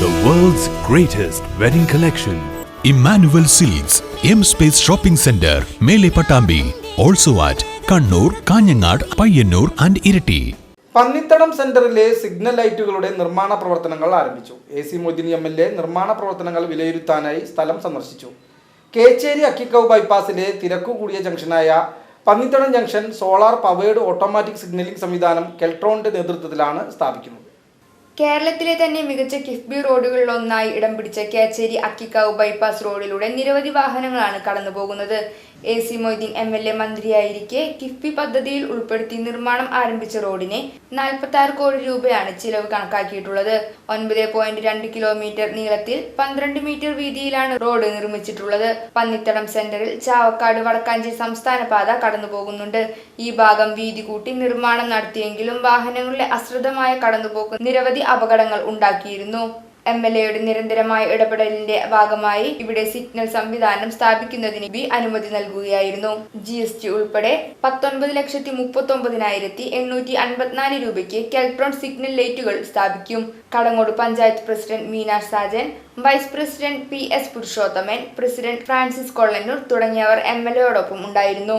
greatest wedding collection. Emmanuel Seeds, M Space Shopping Center, Mele Patambi. Also at Kannur Kanhangad Payyanur and Iritty Pannithadam സെന്ററിലെ signal ലൈറ്റുകളുടെ നിർമ്മാണ പ്രവർത്തനങ്ങൾ ആരംഭിച്ചു A C Moideen M L A നിർമ്മാണ പ്രവർത്തനങ്ങൾ വിലയിരുത്താനായി സ്ഥലം സന്ദർശിച്ചു കേച്ചേരി അക്കിക്കവ് ബൈപ്പാസിലെ തിരക്കുകൂടിയ ജംഗ്ഷനായ Pannithadam junction solar powered automatic signalling സംവിധാനം കെൽട്രോണിന്റെ നേതൃത്വത്തിലാണ് സ്ഥാപിക്കുന്നത് കേരളത്തിലെ തന്നെ മികച്ച കിഫ്ബി റോഡുകളിലൊന്നായി ഇടം പിടിച്ച കേച്ചേരി അക്കിക്കാവ് ബൈപ്പാസ് റോഡിലൂടെ നിരവധി വാഹനങ്ങളാണ് കടന്നുപോകുന്നത്. A C Moideen M L A മന്ത്രിയായിരിക്കെ KIIFB പദ്ധതിയിൽ ഉൾപ്പെടുത്തി നിർമ്മാണം ആരംഭിച്ച റോഡിന് നാൽപ്പത്തി ആറ് കോടി രൂപയാണ് ചിലവ് കണക്കാക്കിയിട്ടുള്ളത്. ഒൻപത് പോയിന്റ് രണ്ട് കിലോമീറ്റർ നീളത്തിൽ പന്ത്രണ്ട് മീറ്റർ വീതിയിലാണ് റോഡ് നിർമ്മിച്ചിട്ടുള്ളത്. പന്നിത്തടം സെന്ററിൽ ചാവക്കാട് വടക്കാഞ്ചേരി സംസ്ഥാന പാത കടന്നുപോകുന്നുണ്ട്. ഈ ഭാഗം വീതി കൂട്ടി നിർമ്മാണം നടത്തിയെങ്കിലും വാഹനങ്ങളുടെ അശ്രദ്ധമായ കടന്നുപോക്ക് നിരവധി അപകടങ്ങൾ ഉണ്ടാക്കിയിരുന്നു. എം എൽ എയുടെ നിരന്തരമായ ഇടപെടലിന്റെ ഭാഗമായി ഇവിടെ സിഗ്നൽ സംവിധാനം സ്ഥാപിക്കുന്നതിന് ബി അനുമതി നൽകുകയായിരുന്നു. ജി എസ് ടി ഉൾപ്പെടെ പത്തൊൻപത് ലക്ഷത്തി മുപ്പത്തി ഒമ്പതിനായിരത്തി എണ്ണൂറ്റി അൻപത്തിനാല് രൂപയ്ക്ക് കെൽട്രോൺ സിഗ്നൽ ലൈറ്റുകൾ സ്ഥാപിക്കും. Kadangode panchayat president Meena Sajan vice president P S Purushothaman president Francis Kollannur തുടങ്ങിയവർ എം എൽ എയോടൊപ്പം ഉണ്ടായിരുന്നു.